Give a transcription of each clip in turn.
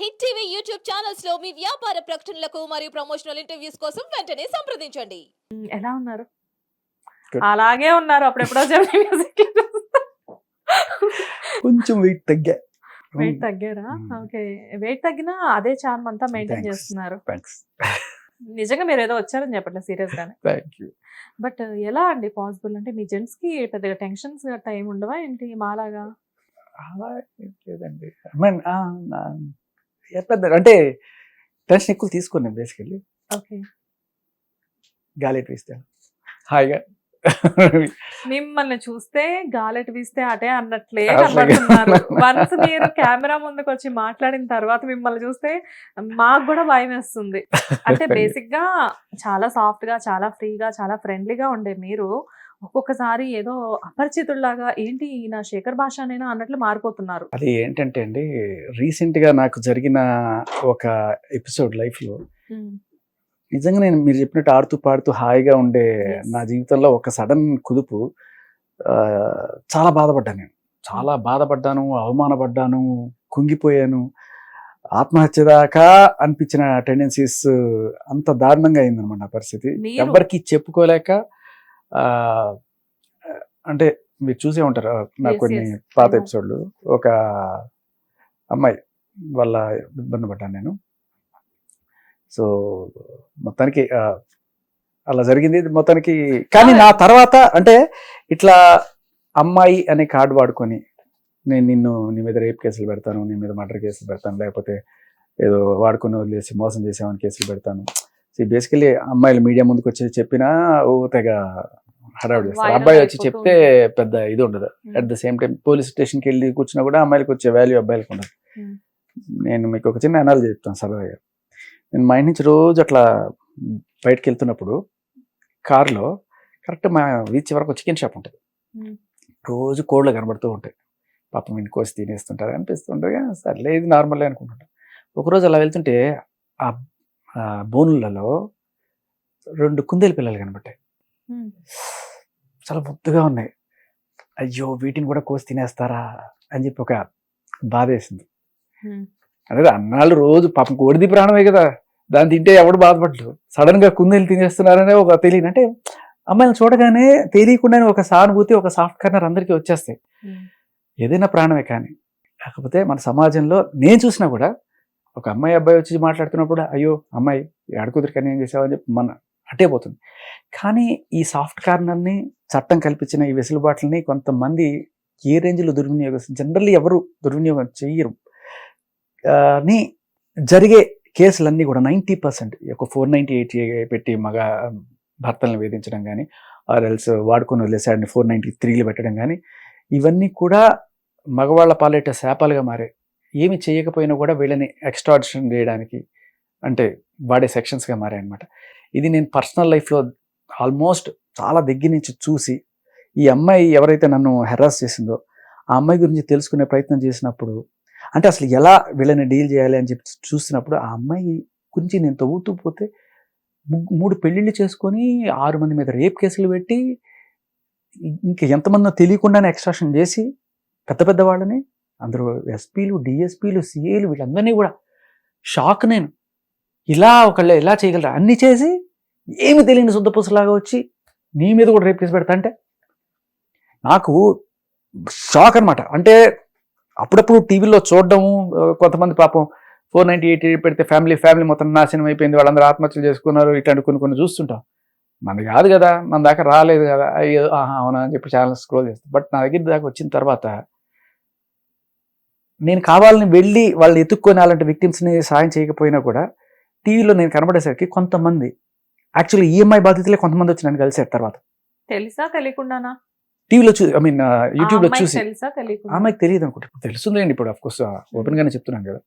Hit TV YouTube ఛానల్స్లో మీ వ్యాపార ప్రకటనలకు మరియు ప్రమోషనల్ ఇంటర్వ్యూస్ కోసం వెంటనే సంప్రదించండి. ఎలా ఉన్నారు. అలాగే ఉన్నారు. అప్పుడెప్పుడో చెప్పి మ్యూజిక్ కొంచెం వెయిట్ తగ్గా. వెయిట్ తగ్గారా? ఉమ్. ఓకే వెయిట్ తగ్గినా అదే చార్మ్ అంతా మెయింటైన్ Thanks. చేస్తున్నారు. నిజంగా మీరు ఏదో వచ్చారని చెప్పట్లేదు సీరియస్ గానే యూ బట్ ఎలా అండి పాసిబుల్ అంటే మీ జెంట్స్కి పెద్దగా టెన్షన్స్ ఏమి ఉండవా ఏంటి? మాలాగా? లేదండి. పెద్ద అంటే టెన్షన్ ఎక్కువ తీసుకోండి బేసికల్లీ. ఓకే. గాలి తీస్తే హాయిగా. మిమ్మల్ని చూస్తే గాలెట్ వీస్తే అటే అన్నట్లే. కనబడుతున్నారు. వన్స్ మీరు కెమెరా ముందుకు వచ్చి మాట్లాడిన తర్వాత మిమ్మల్ని చూస్తే మాకు కూడా భయం వేస్తుంది. అంటే బేసిక్గా చాలా సాఫ్ట్గా చాలా ఫ్రీగా చాలా ఫ్రెండ్లీగా ఉండే మీరు. ఒక్కొక్కసారి ఏదో అపరిచితుల్లాగా ఏంటి ఈయన శేఖర్ భాష అనేనా అన్నట్లు మారిపోతున్నారు. అది ఏంటంటే అండి రీసెంట్గా నాకు జరిగిన ఒక ఎపిసోడ్ లైఫ్లో నిజంగా నేను మీరు చెప్పినట్టు ఆడుతూ పాడుతూ హాయిగా ఉండే. నా జీవితంలో ఒక సడన్ కుదుపు చాలా బాధపడ్డాను నేను. చాలా బాధపడ్డాను అవమానపడ్డాను కుంగిపోయాను. ఆత్మహత్య దాకా అనిపించిన టెండెన్సీస్ అంత దారుణంగా అయిందనమాట నా పరిస్థితి. ఎవరికి చెప్పుకోలేక అంటే మీరు చూసే ఉంటారు నాకు కొన్ని. పాత. ఎపిసోడ్లు ఒక అమ్మాయి వాళ్ళ ఇబ్బంది పడ్డాను నేను సో మొత్తానికి అలా జరిగింది మొత్తానికి కానీ నా తర్వాత అంటే ఇట్లా అమ్మాయి అనే కార్డు వాడుకొని నేను నిన్ను నీ మీద రేప్ కేసులు పెడతాను నీ మీద మర్డర్ కేసులు పెడతాను లేకపోతే ఏదో వాడుకొని వదిలేసి మోసం చేసామని కేసులు పెడతాను బేసికలీ అమ్మాయిలు మీడియా ముందుకు వచ్చి చెప్పినా ఓ తెగ హడావుడి చేస్తారు. అబ్బాయి వచ్చి చెప్తే పెద్ద ఇది ఉండదు. At the same time police స్టేషన్కి వెళ్ళి కూర్చున్నా కూడా అమ్మాయిలకు వచ్చే వాల్యూ అబ్బాయిలకు ఉండదు. Hmm. నేను మీకు ఒక చిన్న అనాలు చెప్తాను సరదాగా నేను మా ఇంటి నుంచి రోజు అట్లా బయటకు వెళ్తున్నప్పుడు కారులో కరెక్ట్ మా రీచ్ వరకు చికెన్ షాప్ ఉంటుంది. Hmm. రోజు కోళ్ళు కనబడుతూ ఉంటాయి. పాపం ఇంటి కోసి తినేస్తుంటారు అనిపిస్తుంటారు కానీ సర్లే ఇది నార్మల్ అనుకుంటుంటారు ఒకరోజు అలా వెళ్తుంటే ఆ బోనులలో రెండు కుందేలు పిల్లలు కనబట్టాయి చాలా ముద్దుగా ఉన్నాయి. అయ్యో వీటిని కూడా కోసి తినేస్తారా అని చెప్పి ఒక బాధ వేసింది. అనేది అన్నాళ్ళు రోజు పాపం కోడిది ప్రాణమే కదా. దాన్ని తింటే ఎవడు బాధపడ్డు. సడన్గా కుందేలు తినేస్తున్నారనే ఒక తెలియదు అంటే అమ్మాయిని చూడగానే తెలియకుండానే ఒక సానుభూతి ఒక సాఫ్ట్ కార్నర్ అందరికీ వచ్చేస్తాయి. ఏదైనా ప్రాణమే కానీ కాకపోతే మన సమాజంలో నేను చూసినా కూడా ఒక అమ్మాయి అబ్బాయి వచ్చి మాట్లాడుతున్నప్పుడు అయ్యో అమ్మాయి ఆడకుదిరి కానీ ఏం చేసావని చెప్పి మన అట్టే పోతుంది. కానీ ఈ సాఫ్ట్ కార్నర్ని చట్టం కల్పించిన ఈ వెసులుబాట్లని కొంతమంది ఏ రేంజ్లో దుర్వినియోగం జనరల్లీ ఎవరు దుర్వినియోగం చేయరు కానీ జరిగే కేసులన్నీ కూడా నైంటీ పర్సెంట్ ఒక ఫోర్ నైంటీ ఎయిట్ పెట్టి మగ భర్తలను వేధించడం కానీ ఆర్ ఎల్స్ వాడుకొని వదిలేసాడిని ఫోర్ నైంటీ త్రీలు పెట్టడం కానీ ఇవన్నీ కూడా మగవాళ్ళ పాలేట శాపాలుగా మారే ఏమి చేయకపోయినా కూడా వీళ్ళని ఎక్స్ట్రాడిషన్ చేయడానికి అంటే వాడే సెక్షన్స్గా మారాయి అనమాట ఇది నేను పర్సనల్ లైఫ్లో ఆల్మోస్ట్ చాలా దగ్గర నుంచి చూసి ఈ అమ్మాయి ఎవరైతే నన్ను హెరాస్ చేసిందో ఆ అమ్మాయి గురించి తెలుసుకునే ప్రయత్నం చేసినప్పుడు అంటే అసలు ఎలా వీళ్ళని డీల్ చేయాలి అని చెప్పి చూసినప్పుడు ఆ అమ్మాయి గురించి నేను తవ్వుతూ పోతే మూడు పెళ్ళిళ్ళు చేసుకొని ఆరు మంది మీద రేప్ కేసులు పెట్టి ఇంకా ఎంతమందో తెలియకుండానే ఎక్స్ట్రాక్షన్ చేసి పెద్ద పెద్ద వాళ్ళని అందరూ ఎస్పీలు డిఎస్పీలు సిఏలు వీళ్ళందరినీ కూడా షాక్ నేను. ఇలా ఒకళ్ళు ఎలా చేయగలరా? అన్ని చేసి ఏమి తెలియని శుద్ధపూసలాగా వచ్చి నీ మీద కూడా రేపు కేసు పెడతా అంటే నాకు షాక్ అన్నమాట. అంటే అప్పుడప్పుడు టీవీలో చూడడము కొంతమంది పాపం ఫోర్ నైంటీ ఎయిట్ పెడితే ఫ్యామిలీ ఫ్యామిలీ మొత్తం నాశనం అయిపోయింది వాళ్ళందరూ ఆత్మహత్యలు చేసుకున్నారు ఇట్లాంటి కొన్ని కొన్ని చూస్తుంటాం. మనది కాదు కదా మన దాకా రాలేదు కదా. అయ్యో ఆహా అవునా అని చెప్పి ఛానల్ స్క్రోల్ చేస్తాం. బట్ నా దగ్గర దాకా వచ్చిన తర్వాత నేను కావాలని వెళ్ళి వాళ్ళని ఎత్తుక్కొని అలాంటి విక్టిమ్స్ని సాయం చేయకపోయినా కూడా టీవీలో నేను కనబడేసరికి కొంతమంది యాక్చువల్లీ ఈఎంఐ బాధితులే కొంతమంది వచ్చి నన్ను కలిసారు తర్వాత. తెలుసా తెలియకుండానా? టీవీలో చూ ఐ మీన్ యూట్యూబ్లో చూసి. ఆమెకు తెలియదు అనుకుంటా. ఇప్పుడు తెలుస్తుందండి ఇప్పుడు అఫ్ కోర్స్ ఓపెన్ గానే చెప్తున్నాను కదా.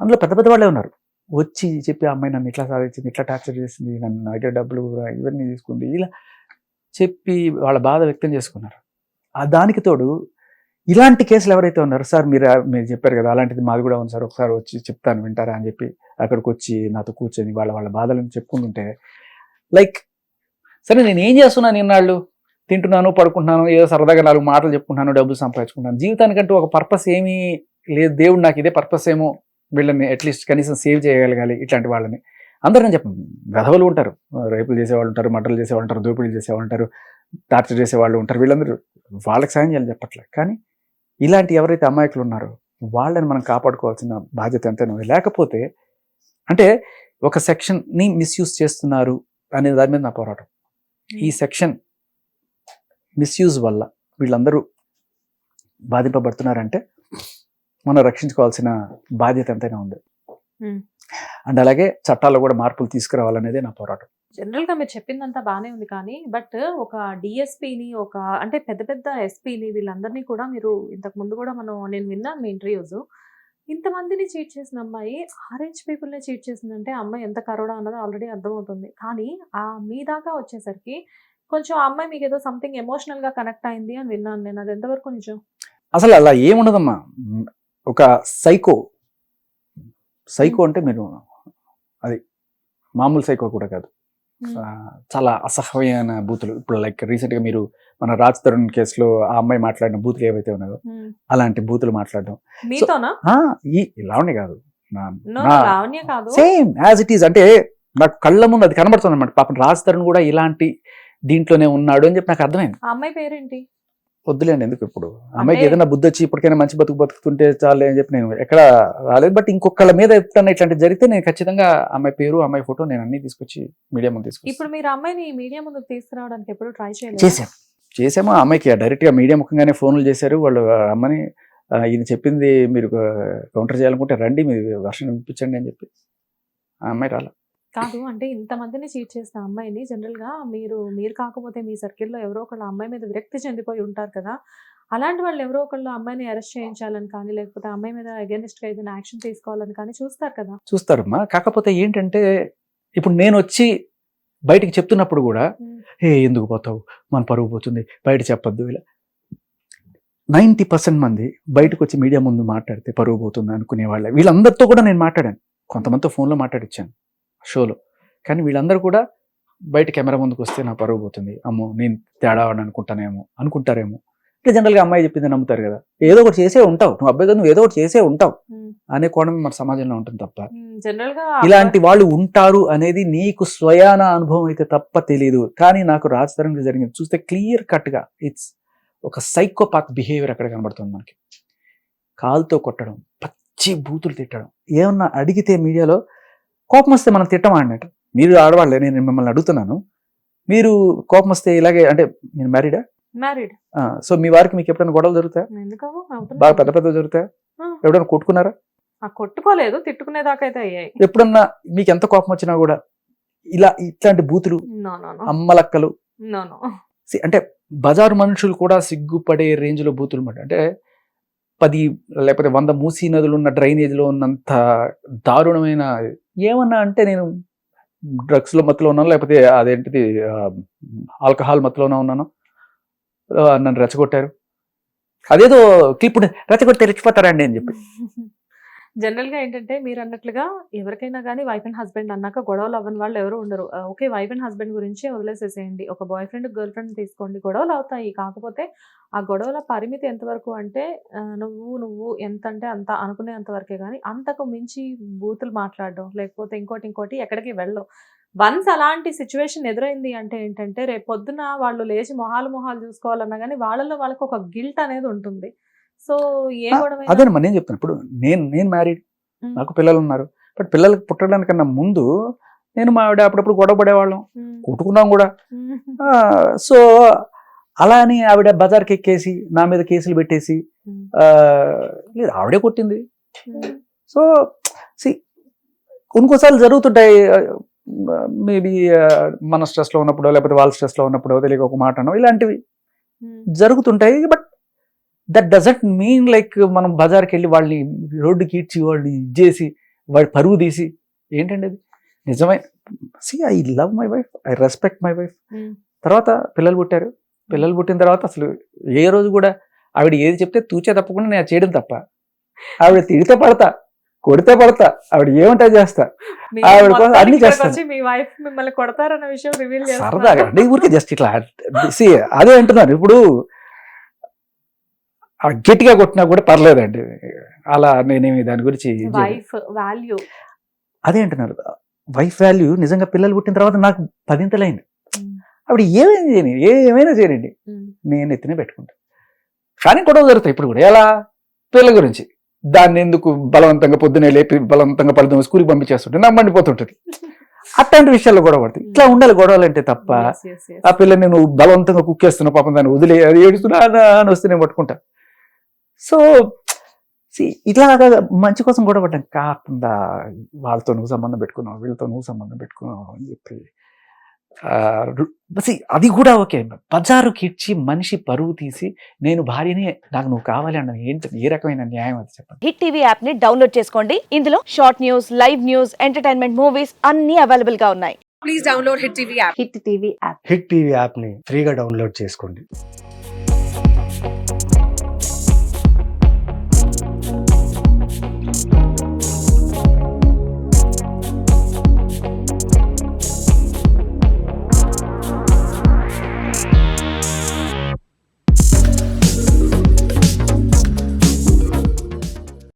అందులో పెద్ద పెద్ద వాళ్ళే ఉన్నారు. వచ్చి చెప్పి ఆ అమ్మాయి నన్ను ఇట్లా సాధించింది ఇట్లా టార్చర్ చేసింది నన్ను నా దగ్గర డబ్బులు ఇవన్నీ తీసుకుంది ఇలా చెప్పి వాళ్ళ బాధ వ్యక్తం చేసుకున్నారు. ఆ దానికి తోడు ఇలాంటి కేసులు ఎవరైతే ఉన్నారో సార్ మీరు మీరు చెప్పారు కదా అలాంటిది మాది కూడా ఉంది సార్ ఒకసారి వచ్చి చెప్తాను వింటారా అని చెప్పి అక్కడికి వచ్చి నాతో కూర్చొని వాళ్ళ వాళ్ళ బాధలను చెప్పుకుంటుంటే లైక్ సరే నేను ఏం చేస్తున్నాను ఇన్నాళ్ళు? తింటున్నాను పడుకుంటున్నాను ఏదో సరదాగా నాలుగు మాటలు చెప్పుకుంటున్నాను డబ్బులు సంపాదించుకుంటాను జీవితానికంటూ ఒక పర్పస్ ఏమీ లేదు. దేవుడు నాకు ఇదే పర్పస్ ఏమో. వీళ్ళని అట్లీస్ట్ కనీసం సేవ్ చేయగలగాలి ఇట్లాంటి వాళ్ళని. అందరూ నేను చెప్పను గధవలు ఉంటారు. రేపులు చేసేవాళ్ళు ఉంటారు మటలు చేసేవాళ్ళు ఉంటారు దోపిడీలు చేసేవాళ్ళు ఉంటారు టార్చర్ చేసేవాళ్ళు ఉంటారు వీళ్ళందరూ. వాళ్ళకి సాయం చేయాలని చెప్పట్లేదు కానీ ఇలాంటి ఎవరైతే అమాయకులు ఉన్నారో వాళ్ళని మనం కాపాడుకోవాల్సిన బాధ్యత ఎంతైనా ఉంది. లేకపోతే అంటే ఒక సెక్షన్ని మిస్యూజ్ చేస్తున్నారు అనే దాని మీద నా పోరాటం. ఈ సెక్షన్ మిస్యూజ్ వల్ల వీళ్ళందరూ బాధింపబడుతున్నారంటే మనం రక్షించుకోవాల్సిన బాధ్యత ఎంతైనా ఉంది. అండ్ అలాగే చట్టాల్లో కూడా మార్పులు తీసుకురావాలనేదే నా పోరాటం. జనరల్గా మీరు చెప్పిందంతా బానే ఉంది కానీ బట్ ఒక డిఎస్పీని ఒక అంటే పెద్ద పెద్ద ఎస్పీని వీళ్ళందరినీ కూడా మీరు ఇంతకు ముందు కూడా మనం నేను విన్నాను మీ ఇంటర్వ్యూస్. ఇంతమందిని చీట్ చేసిన అమ్మాయి ఆరెంజ్ పీపుల్ని చీట్ చేసిందంటే అమ్మాయి ఎంత కరోడా అన్నది ఆల్రెడీ అర్థమవుతుంది. కానీ ఆ మీ దాకా వచ్చేసరికి కొంచెం ఆ అమ్మాయి మీకు ఏదో సంథింగ్ ఎమోషనల్గా కనెక్ట్ అయింది అని విన్నాను నేను. అది ఎంతవరకు నిజం? అసలు అలా ఏముండదమ్మా. ఒక సైకో సైకో అంటే మీరు అది మామూలు సైకో కూడా కాదు. చాలా అసహ్యమైన బూతులు. ఇప్పుడు లైక్ రీసెంట్గా మీరు మన రాజ్ తరుణ్ కేసులో ఆ అమ్మాయి మాట్లాడిన బూతులు ఏవైతే ఉన్నాయో. అలాంటి బూతులు మాట్లాడడం. ఈ లావణ్య కాదు. సేమ్ యాజ్ ఇట్ ఈస్ అంటే నాకు కళ్ళ ముందు అది కనబడుతుంది అనమాట పాపం రాజ్ తరుణ్ కూడా ఇలాంటి దీంట్లోనే ఉన్నాడు అని చెప్పి నాకు అర్థమైంది. అమ్మాయి పేరేంటి? వద్దులేండి ఎందుకు ఇప్పుడు? అమ్మాయికి ఏదైనా బుద్ధి వచ్చి ఇప్పటికైనా మంచి బతుకు బతుకుతుంటే చాలే అని చెప్పి నేను ఎక్కడ రాలేదు. బట్ ఇంకొకళ్ళ మీద ఎప్పుడన్నా ఇట్లాంటి జరిగితే నేను ఖచ్చితంగా అమ్మాయి పేరు అమ్మాయి ఫోటో నేను అన్ని తీసుకొచ్చి మీడియా ముందు తీసుకొచ్చి ఇప్పుడు మీరు అమ్మాయిని మీడియా ముందుకు తీసుకురావడానికి ఎప్పుడు ట్రై చేయలేదు? చేశాం చేసాము ఆ అమ్మాయికి డైరెక్ట్గా మీడియా ముఖంగానే ఫోన్లు చేశారు. వాళ్ళు అమ్మని ఈయన చెప్పింది మీరు కౌంటర్ చేయాలనుకుంటే రండి మీరు వర్షం వినిపించండి అని చెప్పి ఆ అమ్మాయి రాల. కాదు. అంటే ఇంతమందిని చీట్ చేసిన అమ్మాయిని జనరల్గా మీరు మీరు కాకపోతే మీ సర్కిల్లో ఎవరో ఒకళ్ళు అమ్మాయి మీద విరక్తి చెందిపోయి ఉంటారు కదా! అలాంటి వాళ్ళు ఎవరో ఒకళ్ళు అమ్మాయిని అరెస్ట్ చేయించాలని కానీ లేకపోతే అమ్మాయి మీద అగేనిస్ట్గా ఏదైనా యాక్షన్ తీసుకోవాలని కానీ చూస్తారు కదా! చూస్తారమ్మా. కాకపోతే ఏంటంటే ఇప్పుడు నేను వచ్చి బయటికి చెప్తున్నప్పుడు కూడా ఏ ఎందుకు పోతావు? మన పరువు పోతుంది. బయట చెప్పొద్దు. ఇలా నైంటీ పర్సెంట్ మంది బయటకు వచ్చి మీడియా ముందు మాట్లాడితే పరువు పోతుంది అనుకునే వాళ్ళే వీళ్ళందరితో కూడా నేను మాట్లాడాను. కొంతమందితో ఫోన్లో మాట్లాడిచ్చాను. షోలో. కానీ వీళ్ళందరూ కూడా బయట కెమెరా ముందుకు వస్తే నా పరువు పోతుంది. అమ్మో నేను తేడా అనుకుంటానేమో అనుకుంటారేమో. అంటే జనరల్గా అమ్మాయి చెప్పింది నమ్ముతారు కదా. ఏదో ఒకటి చేసే ఉంటావు. నువ్వు అబ్బాయి నువ్వు ఏదో ఒకటి చేసే ఉంటావు. అనే కోణం మన సమాజంలో ఉంటుంది తప్ప. జనరల్గా ఇలాంటి వాళ్ళు ఉంటారు అనేది నీకు స్వయాన అనుభవం అయితే తప్ప తెలియదు కానీ నాకు రాజతరంగా జరిగింది. చూస్తే క్లియర్ కట్గా ఇట్స్ ఒక సైకోపాత్ బిహేవియర్ అక్కడ కనబడుతుంది మనకి. కాలుతో కొట్టడం పచ్చి బూతులు తిట్టడం. ఏమన్నా అడిగితే మీడియాలో కోపం వస్తే మనం తిట్టమా అన్నట్టు మీరు ఆడవాళ్ళే నేను మిమ్మల్ని అడుగుతున్నాను. మీరు కోపం వస్తే ఇలాగే అంటే మీరు మ్యారీడా మ్యారీడ్ సో మీ వారికి మీకు ఎప్పుడైనా గొడవలు జరుగుతాయా. బాగా పెద్ద పెద్ద జరుగుతాయా. ఎప్పుడైనా కొట్టుకున్నారా? కొట్టుకోలేదు. తిట్టుకునేదాకా అయితే అయ్యాయి. ఎప్పుడన్నా మీకు ఎంత కోపం వచ్చినా కూడా ఇలా ఇట్లాంటి బూతులు అమ్మలక్కలు? అంటే బజారు మనుషులు కూడా సిగ్గుపడే రేంజ్లో బూతులు మాట అంటే పది లేకపోతే వంద మూసీ నదులు ఉన్న డ్రైనేజ్లో ఉన్నంత దారుణమైన ఏమన్నా అంటే నేను డ్రగ్స్లో మత్తులో ఉన్నాను లేకపోతే అదేంటిది ఆల్కహాల్ మత్తులోనే ఉన్నాను. నన్ను రెచ్చగొట్టారు. అదేదో క్లిప్ రెచ్చగొట్టి తెరిచిపోతారండి అని చెప్పి. జనరల్గా ఏంటంటే మీరు అన్నట్లుగా ఎవరికైనా కానీ వైఫ్ అండ్ హస్బెండ్ అన్నాక గొడవలు అవ్వని వాళ్ళు ఎవరు ఉండరు. ఓకే వైఫ్ అండ్ హస్బెండ్ గురించి వదిలేసేసేయండి. ఒక బాయ్ ఫ్రెండ్ గర్ల్ ఫ్రెండ్ తీసుకోండి. గొడవలు అవుతాయి. కాకపోతే ఆ గొడవల పరిమితి ఎంతవరకు అంటే నువ్వు నువ్వు ఎంత అంటే అంత అనుకునేంత వరకే కానీ అంతకు మించి బూతులు మాట్లాడడం లేకపోతే ఇంకోటి ఇంకోటి ఎక్కడికి వెళ్ళవు వన్స్ అలాంటి సిచ్యువేషన్ ఎదురైంది అంటే ఏంటంటే రేపు పొద్దున వాళ్ళు లేచి మొహాలు మొహాలు చూసుకోవాలన్నా కానీ వాళ్ళలో వాళ్ళకి ఒక గిల్ట్ అనేది ఉంటుంది. సో ఏ గొడవ అదే మరి నేను చెప్తాను ఇప్పుడు నేను నేను మ్యారీడ్ నాకు పిల్లలు ఉన్నారు బట్ పిల్లలకి పుట్టడానికన్నా ముందు నేను మా ఆవిడ అప్పుడప్పుడు గొడవ పడేవాళ్ళం. కొట్టుకున్నాం కూడా. సో అలా అని ఆవిడ బజార్కి ఎక్కేసి నా మీద కేసులు పెట్టేసి లేదు ఆవిడే కొట్టింది. సో సి కొన్నికోసార్లు జరుగుతుంటాయి. మేబీ మన స్ట్రెస్లో ఉన్నప్పుడు లేకపోతే వాళ్ళ స్ట్రెస్లో ఉన్నప్పుడు తెలియక ఒక మాట అనో ఇలాంటివి జరుగుతుంటాయి. But that doesn't mean like మనం బజార్కి వెళ్ళి వాళ్ళని రోడ్డుకి ఈడ్చి వాళ్ళని ఇచ్చేసి వాడి పరువు తీసి ఏంటండి అది? నిజమే. See I love my wife I respect my wife తర్వాత పిల్లలు పుట్టారు. పిల్లలు పుట్టిన తర్వాత అసలు ఏ రోజు కూడా ఆవిడ ఏది చెప్తే తూచే తప్పకుండా నేను చేయడం తప్ప. ఆవిడ తిడితే పడతా కొడితే పడతా ఆవిడ ఏమంటే చేస్తా. ఆవిడ అన్ని చేస్తాను. సరదాగా అంటే ఊరికే జస్ట్ ఇట్లా సి అదే అంటున్నాను ఇప్పుడు గట్టిగా కొట్టినా కూడా పర్లేదండి. అలా నేనేమి దాని గురించి వాల్యూ అదే అంటున్నారు. వైఫ్ వాల్యూ నిజంగా పిల్లలు పుట్టిన తర్వాత నాకు పదింతలైంది. అప్పుడు ఏమైనా చేయని ఏమైనా చేయనండి. నేను ఎత్తినే పెట్టుకుంటా. కానీ గొడవ జరుగుతాయి ఇప్పుడు కూడా. ఎలా? పిల్లల గురించి. దాన్ని ఎందుకు బలవంతంగా పొద్దునే లేపి బలవంతంగా పడుతుంది స్కూల్కి పంపించేస్తుంటే నా మండిపోతుంటుంది అట్లాంటి విషయాల్లో గొడవ పడుతుంది ఇట్లా ఉండాలి గొడవలు అంటే తప్ప ఆ పిల్లని నువ్వు బలవంతంగా కుక్కేస్తున్నావు పాపం దాన్ని వదిలే ఏడుస్తున్నా అనా అని వస్తే నేను పట్టుకుంటా. సో ఇట్లాగా మంచి కోసం గొడవ పడ్డాను. కాకుండా వాళ్ళతో నువ్వు సంబంధం పెట్టుకున్నావు వీళ్ళతో నువ్వు సంబంధం పెట్టుకున్నావు అని చెప్పి. అది కూడా ఓకే. బజారుకి ఇచ్చి మనిషి పరువు తీసి నేను భార్యని నాకు నువ్వు కావాలి అన్న ఏంటి ఏ రకమైన న్యాయం అది చెప్పండి. హిట్ టీవీ యాప్ని డౌన్లోడ్ చేసుకోండి. ఇందులో short news live news entertainment movies అన్ని అవైలబుల్గా ఉన్నాయి hit TV app. Hit TV యాప్ని ఫ్రీగా డౌన్లోడ్ చేసుకోండి.